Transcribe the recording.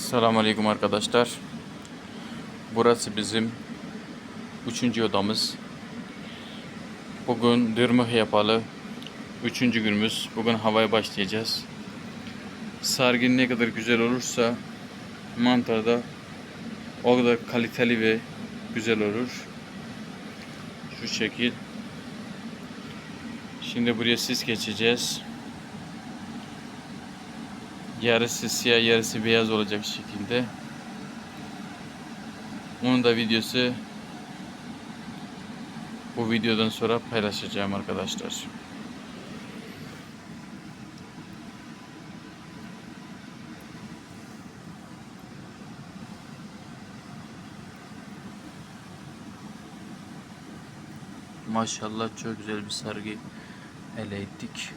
Selamünaleyküm arkadaşlar. Burası bizim üçüncü odamız. Bugün dırmık yapalı. Üçüncü günümüz. Bugün havaya başlayacağız. Sargın ne kadar güzel olursa mantar da o kadar kaliteli ve güzel olur. Şu şekil. Şimdi buraya sis geçeceğiz. Yarısı siyah yarısı beyaz olacak şekilde. Onun da videosu bu videodan sonra paylaşacağım arkadaşlar. Maşallah çok güzel bir sargı elde ettik.